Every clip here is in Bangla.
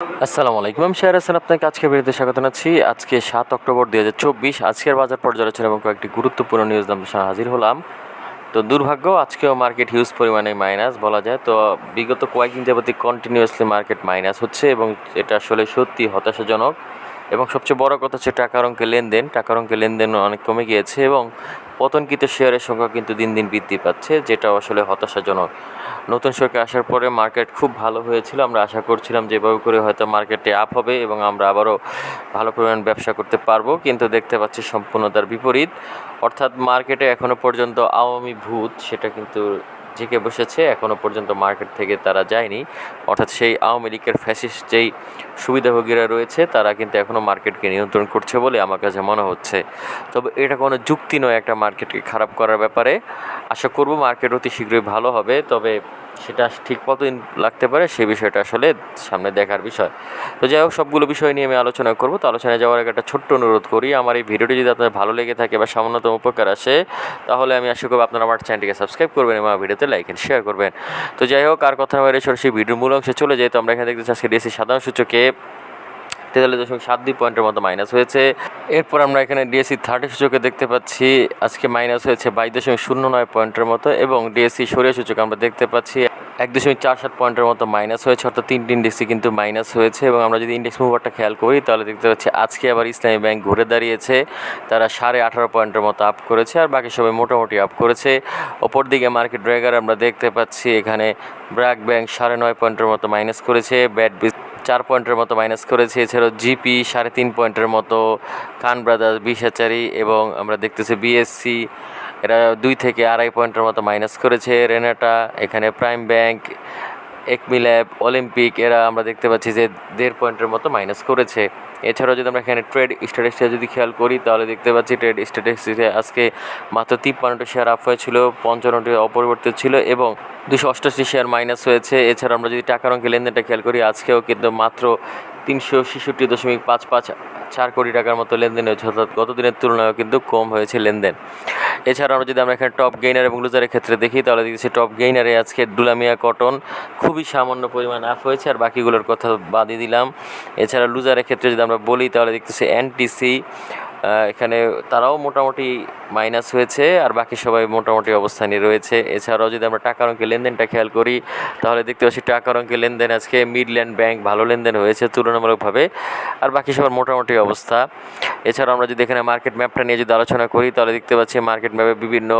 আসসালামু আলাইকুম। আমি শেয়ার হাসান, আপনাকে আজকে ভিডিওতে স্বাগত জানাচ্ছি। আজকে সাত অক্টোবর দুই হাজার চব্বিশ। আজকের বাজার পর্যালোচনা এবং কয়েকটি গুরুত্বপূর্ণ নিউজ আপনাদের সামনে হাজির হলাম। তো দুর্ভাগ্য, আজকেও মার্কেট হিউজ পরিমাণে মাইনাস বলা যায়। তো বিগত কয়েকদিন যাবতীয় কন্টিনিউয়াসলি মার্কেট মাইনাস হচ্ছে এবং এটা আসলে সত্যি হতাশাজনক। এবং সবচেয়ে বড় কথা হচ্ছে টাকার অঙ্কে লেনদেন। টাকার অঙ্কে লেনদেন অনেক কমে গিয়েছে এবং পতনকৃত শেয়ারের সংখ্যা কিন্তু দিন দিন বৃদ্ধি পাচ্ছে যেটা আসলে হতাশাজনক। নতুন সরকার আসার পরে মার্কেট খুব ভালো হয়েছিল। আমরা আশা করছিলাম যেভাবে করে হয়তো মার্কেটে আপ হবে এবং আমরা আবারও ভালো পরিমাণ ব্যবসা করতে পারব, কিন্তু দেখতে পাচ্ছি সম্পূর্ণতার বিপরীত। অর্থাৎ মার্কেটে এখনও পর্যন্ত আওয়ামী ভূত, সেটা কিন্তু জেগে বসেছে এখনও পর্যন্ত মার্কেট থেকে তারা যায়নি। অর্থাৎ সেই আওয়ামী লীগের ফ্যাসিস্ট যেই সুবিধাভোগীরা রয়েছে, তারা কিন্তু এখনও মার্কেটকে নিয়ন্ত্রণ করছে বলে আমার কাছে মনে হচ্ছে। তবে এটা কোনো যুক্তি নয় একটা মার্কেটকে খারাপ করার ব্যাপারে। আশা করব মার্কেট অতি শীঘ্রই ভালো হবে, তবে সেটা ঠিক মতো লাগতে পারে, সেই বিষয়টা আসলে সামনে দেখার বিষয়। তো যাই হোক, সবগুলো বিষয় নিয়ে আমি আলোচনা করব। তো আলোচনায় যাওয়ার আগে একটা ছোট্ট অনুরোধ করি, আমার এই ভিডিওটি যদি আপনার ভালো লেগে থাকে বা সামান্যতম উপকার আসে, তাহলে আমি আশা করব আপনারা আমার চ্যানেলটিকে সাবস্ক্রাইব করবেন এবং ভিডিওতে লাইক এন্ড শেয়ার করবেন। তো যাই হোক, আর কথা আমার সরাসরি ভিডিওর মূল অংশে চলে যাই। তো আমরা এখানে দেখতে চাচ্ছি ডিসি সাধারণ সূচকে তেতাল্লিশ দশমিক সাত দুই পয়েন্টের মতো মাইনাস হয়েছে। এরপর আমরা এখানে ডিএসসি থার্টি সূচকে দেখতে পাচ্ছি। আজকে মাইনাস হয়েছে বাইশ দশমিক শূন্য নয় পয়েন্টের মতো এবং ডিএসসি সরিয়া সূচক আমরা দেখতে পাচ্ছি এক দশমিক চার সাত পয়েন্টের মতো মাইনাস হয়েছে। অর্থাৎ তিনটি ইন্ডেক্সই কিন্তু মাইনাস হয়েছে এবং আমরা যদি ইন্ডেক্স মুভারটা খেয়াল করি, তাহলে দেখতে পাচ্ছি আজকে আবার ইসলামী ব্যাংক ঘুরে দাঁড়িয়েছে। তারা সাড়ে আঠারো পয়েন্টের মতো আপ করেছে আর বাকি সবাই মোটামুটি আপ করেছে। ওপর দিকে মার্কেট ড্রেগার আমরা দেখতে পাচ্ছি, এখানে ব্র্যাক ব্যাংক সাড়ে নয় পয়েন্টের মতো মাইনাস করেছে। ব্যাট চার পয়েন্টের মতো মাইনাস করেছে। এছাড়াও জিপি সাড়ে তিন পয়েন্টের মতো খান ব্রাদার্স বিশাচারি এবং আমরা দেখতেছি বিএসসি এরা দুই থেকে আড়াই পয়েন্টের মতো মাইনাস করেছে। রেনাটা এখানে prime bank Acme lab Olympic এরা আমরা দেখতে পাচ্ছি যে দেড় পয়েন্টের মতো মাইনাস করেছে। এছাড়াও যদি আমরা এখানে ট্রেড স্ট্যাটিস্টিক্স যদি খেয়াল করি, তাহলে দেখতে পাচ্ছি ট্রেড স্ট্যাটিস্টিক্সে আজকে মাত্র তিপ্পান্নটি শেয়ার আপ হয়েছিল, পঞ্চান্নটি অপরিবর্তিত ছিল এবং দুশো অষ্টাশি শেয়ার মাইনাস হয়েছে। এছাড়া আমরা যদি টাকার অঙ্কে লেনদেনটা খেয়াল করি, আজকেও কিন্তু মাত্র তিনশো ছেষট্টি দশমিক পাঁচ পাঁচ চার কোটি টাকার মতো লেনদেন হয়েছে, অর্থাৎ গত দিনের তুলনায়ও কিন্তু কম হয়েছে লেনদেন। এছাড়া আমরা যদি আমরা এখানে টপ গেইনার এবং লুজারের ক্ষেত্রে দেখি, তাহলে দেখছি টপ গেইনারে আজকে দুলামিয়া কটন খুবই সামান্য পরিমাণ আপ হয়েছে। আর বাকিগুলোর কথা বাদই দিলাম। এছাড়া লুজারের ক্ষেত্রে যদি আমরা বলি, তাহলে দেখতেছি এনটিসি এখানে তারাও মোটামুটি মাইনাস হয়েছে, আর বাকি সবাই মোটামুটি অবস্থানে রয়েছে। এছাড়াও যদি আমরা টাকার অঙ্কে লেনদেনটা খেয়াল করি, তাহলে দেখতে পাচ্ছি টাকার অঙ্কে লেনদেন আজকে মিডল্যান্ড ব্যাংক ভালো লেনদেন হয়েছে তুলনামূলকভাবে, আর বাকি সবার মোটামুটি অবস্থা। এছাড়াও আমরা যদি এখানে মার্কেট ম্যাপটা নিয়ে যদি আলোচনা করি, তাহলে দেখতে পাচ্ছি মার্কেট ম্যাপে বিভিন্ন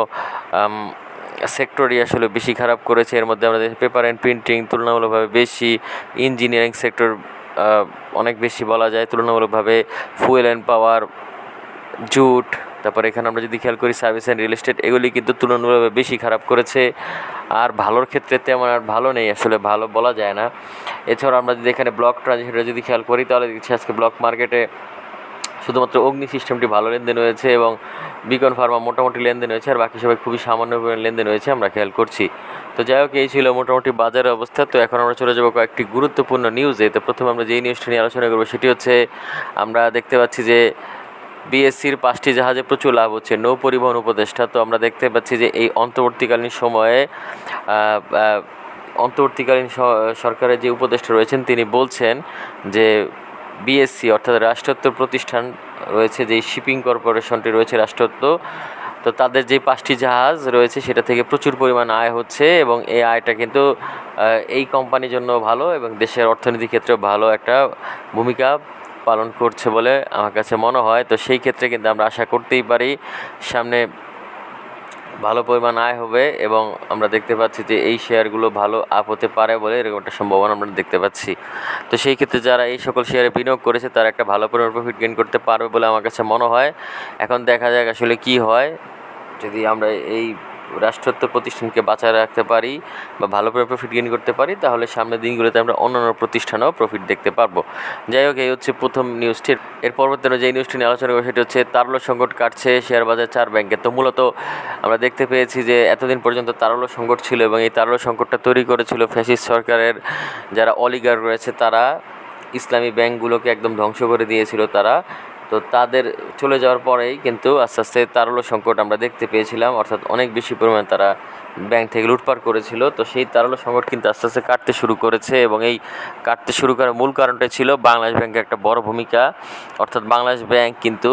সেক্টরই আসলে বেশি খারাপ করেছে। এর মধ্যে আমরা পেপার অ্যান্ড প্রিন্টিং তুলনামূলকভাবে বেশি ইঞ্জিনিয়ারিং সেক্টর অনেক বেশি বলা যায়। তুলনামূলকভাবে ফুয়েল অ্যান্ড পাওয়ার জুট, তারপরে এখানে আমরা যদি খেয়াল করি সার্ভিস অ্যান্ড রিয়েল এস্টেট এগুলি কিন্তু তুলনামূলকভাবে বেশি খারাপ করেছে। আর ভালোর ক্ষেত্রে তেমন আর ভালো নেই, আসলে ভালো বলা যায় না। এছাড়া আমরা যদি এখানে ব্লক ট্রানজেকশনটা যদি খেয়াল করি, তাহলে দেখছি আজকে ব্লক মার্কেটে শুধুমাত্র অগ্নি সিস্টেমটি ভালো লেনদেন হয়েছে এবং বিকন ফার্মা মোটামুটি লেনদেন হয়েছে, আর বাকি সবাই খুবই সামান্য লেনদেন হয়েছে, আমরা খেয়াল করছি। তো যাই হোক, এই ছিল মোটামুটি বাজারের অবস্থা। তো এখন আমরা চলে যাব কয়েকটি গুরুত্বপূর্ণ নিউজে তো প্রথমে আমরা যেই নিউজটা নিয়ে আলোচনা করব, সেটি হচ্ছে আমরা দেখতে পাচ্ছি যে বিএসসির পাঁচটি জাহাজে প্রচুর লাভ হচ্ছে, নৌ পরিবহন উপদেষ্টা। তো আমরা দেখতে পাচ্ছি যে এই অন্তর্বর্তীকালীন সময়ে অন্তর্বর্তীকালীন সরকারের যে উপদেষ্টা রয়েছেন, তিনি বলছেন যে বিএসসি অর্থাৎ রাষ্ট্রত্ব প্রতিষ্ঠান রয়েছে, যেই শিপিং কর্পোরেশনটি রয়েছে রাষ্ট্রত্ব, তো তাদের যে পাঁচটি জাহাজ রয়েছে সেটা থেকে প্রচুর পরিমাণ আয় হচ্ছে এবং এই আয়টা কিন্তু এই কোম্পানির জন্য ভালো এবং দেশের অর্থনীতির ক্ষেত্রেও ভালো একটা ভূমিকা পালন করছে বলে আমার কাছে মনে হয়। তো সেই ক্ষেত্রে কিন্তু আমরা আশা করতেই পারি, সামনে ভালো পরিমাণ আয় হবে এবং আমরা দেখতে পাচ্ছি যে এই শেয়ারগুলো ভালো আপ হতে পারে বলে এরকম একটা সম্ভাবনা আমরা দেখতে পাচ্ছি। তো সেই ক্ষেত্রে যারা এই সকল শেয়ারে বিনিয়োগ করেছে, তারা একটা ভালো পরিমাণ প্রফিট গেন করতে পারবে বলে আমার কাছে মনে হয়। এখন দেখা যাক আসলে কি হয়। যদি আমরা এই রাষ্ট্রত্ব প্রতিষ্ঠানকে বাঁচায় রাখতে পারি বা ভালো করে প্রফিট গেইন করতে পারি, তাহলে সামনের দিনগুলোতে আমরা অন্যান্য প্রতিষ্ঠানেও প্রফিট দেখতে পারব। যাই হোক, এই হচ্ছে প্রথম নিউজটির এর পরবর্তী যে নিউজটি নিয়ে আলোচনা করব, সেটি হচ্ছে তারল্য সংকট কাটছে শেয়ার বাজার চার ব্যাংকে তো মূলত আমরা দেখতে পেয়েছি যে এতদিন পর্যন্ত তারল্য সংকট ছিল এবং এই তারল্য সংকটটা তৈরি করেছিল ফ্যাসিস সরকারের যারা অলিগার রয়েছে, তারা ইসলামী ব্যাংকগুলোকে একদম ধ্বংস করে দিয়েছিল। তারা তো তাদের চলে যাওয়ার পরেই কিন্তু আস্তে আস্তে তারল্য সংকট আমরা দেখতে পেয়েছিলাম, অর্থাৎ অনেক বেশি পরিমাণে তারা ব্যাংক থেকে লুটপাট করেছিল। তো সেই তারল্য সংকট কিন্তু আস্তে আস্তে কাটতে শুরু করেছে এবং এই কাটতে শুরু করার মূল কারণটাই ছিল বাংলাদেশ ব্যাংকের একটা বড় ভূমিকা। অর্থাৎ বাংলাদেশ ব্যাংক কিন্তু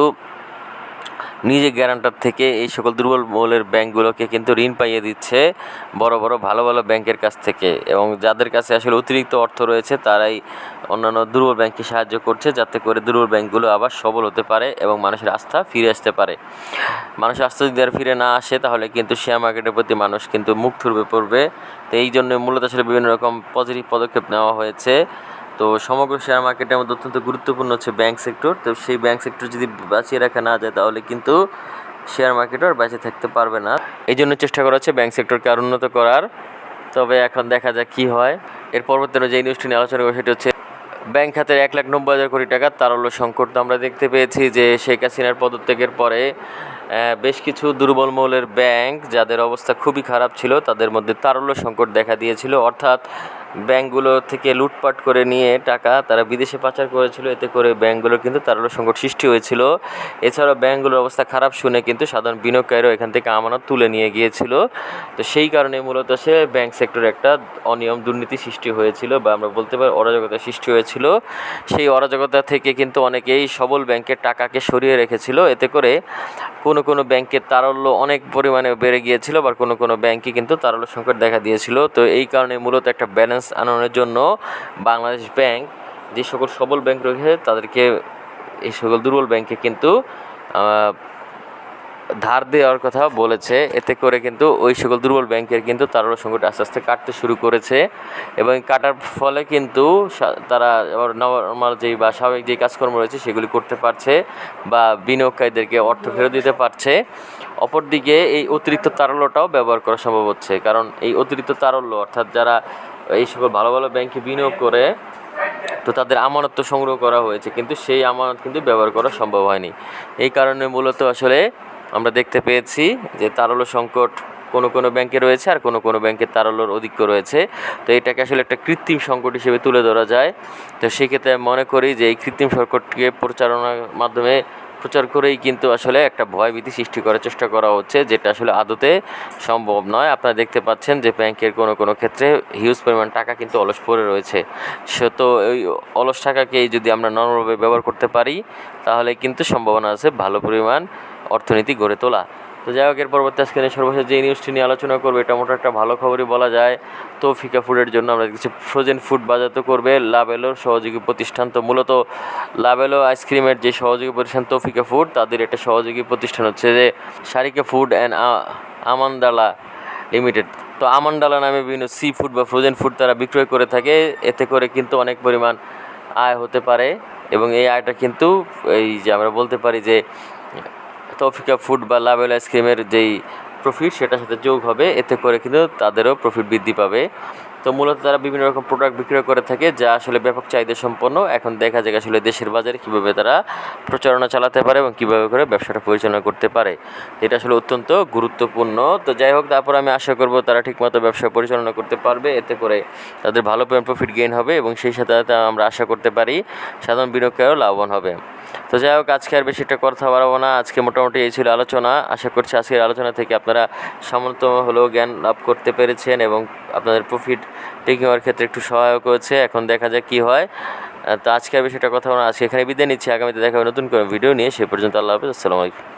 নিজে গ্যারান্টার থেকে এই সকল দুর্বল মৌলের ব্যাংকগুলোকে কিন্তু ঋণ পাইয়ে দিচ্ছে বড় বড় ভালো ভালো ব্যাংকের কাছ থেকে। এবং যাদের কাছে আসলে অতিরিক্ত অর্থ রয়েছে, তারাই অন্যান্য দুর্বল ব্যাংককে সাহায্য করছে যাতে করে দুর্বল ব্যাংকগুলো আবার সবল হতে পারে এবং মানুষের আস্থা ফিরে আসতে পারে। মানুষের আস্থা যদি আর ফিরে না আসে, তাহলে কিন্তু শেয়ার মার্কেটের প্রতি মানুষ কিন্তু মুখ থুরবে পড়বে। তো এই জন্য মূলত আসলে বিভিন্ন রকম পজিটিভ পদক্ষেপ নেওয়া হয়েছে। তো সমগ্র শেয়ার মার্কেটের মধ্যে অত্যন্ত গুরুত্বপূর্ণ হচ্ছে ব্যাংক সেক্টর তো সেই ব্যাংক সেক্টর যদি বাঁচিয়ে রাখা না যায়, তাহলে কিন্তু শেয়ার মার্কেটও আর বেঁচে থাকতে পারবে না। এই জন্য চেষ্টা করা হচ্ছে ব্যাংক সেক্টরকে আর উন্নত করার। তবে এখন দেখা যাক কী হয়। এর পরবর্তী যে নিউজটি নিয়ে আলোচনা করব, সেটি হচ্ছে ব্যাংক খাতের এক লাখ নব্বই হাজার কোটি টাকার তারল্য সংকট। তো আমরা দেখতে পেয়েছি যে শেখ হাসিনার পদত্যাগের পরে বেশ কিছু দুর্বল মৌলের ব্যাংক যাদের অবস্থা খুবই খারাপ ছিল, তাদের মধ্যে তারল্য সংকট দেখা দিয়েছিল। অর্থাৎ ব্যাংকগুলো থেকে লুটপাট করে নিয়ে টাকা তারা বিদেশে পাচার করেছিল, এতে করে ব্যাংকগুলোর কিন্তু তারল্য সংকট সৃষ্টি হয়েছিল। এছাড়াও ব্যাংকগুলোর অবস্থা খারাপ শুনে কিন্তু সাধারণ বিনিয়োগকারীরাও এখান থেকে আমানত তুলে নিয়ে গিয়েছিল। তো সেই কারণে মূলত সে ব্যাংক সেক্টরে একটা অনিয়ম দুর্নীতি সৃষ্টি হয়েছিল বা আমরা বলতে পারি অরাজকতা সৃষ্টি হয়েছিল। সেই অরাজকতা থেকে কিন্তু অনেকেই সবল ব্যাংকের টাকাকে সরিয়ে রেখেছিল। এতে করে কোনো কোনো কোনো ব্যাংকের তারল্য অনেক পরিমাণে বেড়ে গিয়েছিল বা কোনো কোনো ব্যাংকে কিন্তু তারল্য সংকট দেখা দিয়েছিল। তো এই কারণে মূলত একটা ব্যালেন্স আনানোর জন্য বাংলাদেশ ব্যাংক যে সকল সবল ব্যাংক রয়েছে, তাদেরকে এই সকল দুর্বল ব্যাংকে কিন্তু ধার দেওয়ার কথা বলেছে। এতে করে কিন্তু ওই সকল দুর্বল ব্যাংকের কিন্তু তারল্য সংকট আস্তে আস্তে কাটতে শুরু করেছে এবং কাটার ফলে কিন্তু তারা নর্মাল যেই বা স্বাভাবিক যেই কাজকর্ম রয়েছে সেগুলি করতে পারছে বা বিনিয়োগকারীদেরকে অর্থ ফেরত দিতে পারছে। অপরদিকে এই অতিরিক্ত তারল্যটাও ব্যবহার করা সম্ভব হচ্ছে। কারণ এই অতিরিক্ত তারল্য অর্থাৎ যারা এই সকল ভালো ভালো ব্যাংকে বিনিয়োগ করে, তো তাদের আমানত সংগ্রহ করা হয়েছে। কিন্তু সেই আমানত কিন্তু ব্যবহার করা সম্ভব হয়নি। এই কারণে মূলত আসলে আমরা দেখতে পেয়েছি যে তারল্য সংকট কোনো কোনো ব্যাংকে রয়েছে আর কোনো কোনো ব্যাংকের তারল্যর অধিক্য রয়েছে। তো এটাকে আসলে একটা কৃত্রিম সংকট হিসেবে তুলে ধরা যায়। তো সেক্ষেত্রে আমি মনে করি যে এই কৃত্রিম সংকটকে প্রচারণার মাধ্যমে প্রচার করেই কিন্তু আসলে একটা ভয়ভীতি সৃষ্টি করার চেষ্টা করা হচ্ছে, যেটা আসলে আদতে সম্ভব নয়। আপনারা দেখতে পাচ্ছেন যে ব্যাংকের কোনো কোনো ক্ষেত্রে হিউজ পরিমাণ টাকা কিন্তু অলস পড়ে রয়েছে। সে তো ওই অলস টাকাকেই যদি আমরা নর্মালভাবে ব্যবহার করতে পারি, তাহলে কিন্তু সম্ভাবনা আছে ভালো পরিমাণ অর্থনীতি গড়ে তোলা। তো যাই হোক এর পরবর্তী আজকে সর্বশেষ যে নিউজটি নিয়ে আলোচনা করবে, এটা মোটা একটা ভালো খবরই বলা যায়। তৌফিকা ফুডের জন্য আমরা কিছু ফ্রোজেন ফুড বাজাতো করবে লাভেলোর সহযোগী প্রতিষ্ঠান। তো মূলত লাভেলো আইসক্রিমের যে সহযোগী প্রতিষ্ঠান তৌফিকা ফুড তাদের একটা সহযোগী প্রতিষ্ঠান হচ্ছে যে Sarika food and Amandala limited তো আমানডালা নামে বিভিন্ন সি ফুড বা ফ্রোজেন ফুড তারা বিক্রয় করে থাকে। এতে করে কিন্তু অনেক পরিমাণ আয় হতে পারে। এবং এই আয়টা কিন্তু এই যে আমরা বলতে পারি যে তৌফিকা ফুড বা লাভেল আইসক্রিমের যেই প্রফিট সেটার সাথে যোগ হবে। এতে করে কিন্তু তাদেরও প্রফিট বৃদ্ধি পাবে। তো মূলত তারা বিভিন্ন রকম প্রোডাক্ট বিক্রয় করে থাকে, যা আসলে ব্যাপক চাহিদা সম্পন্ন। এখন দেখা যায় আসলে দেশের বাজারে কীভাবে তারা প্রচারণা চালাতে পারে এবং কীভাবে করে ব্যবসাটা পরিচালনা করতে পারে। এটা আসলে অত্যন্ত গুরুত্বপূর্ণ। তো যাই হোক, তারপর আমি আশা করব তারা ঠিকমতো ব্যবসা পরিচালনা করতে পারবে। এতে করে তাদের ভালো প্রফিট গেইন হবে এবং সেই সাথে সাথে আমরা আশা করতে পারি সাধারণ বিনিয়োগকারীও লাভবান হবে। তো যাই হোক, আজকে আর বেশি একটা কথা বাড়াবো না। আজকে মোটামুটি এই ছিল আলোচনা। আশা করছি আজকের আলোচনা থেকে আপনারা সামান্যতম হলেও জ্ঞান লাভ করতে পেরেছেন এবং আপনাদের প্রফিট টেকিং হওয়ার ক্ষেত্রে একটু সহায়ক হয়েছে। এখন দেখা যাক কি হয়। তো আজকে আর সেটা কথা আজকে এখানে বিদায় নিচ্ছি। আগামীতে দেখা হবে নতুন কোনো ভিডিও নিয়ে। সে পর্যন্ত আল্লাহ হাফিজ। আসসালামু আলাইকুম।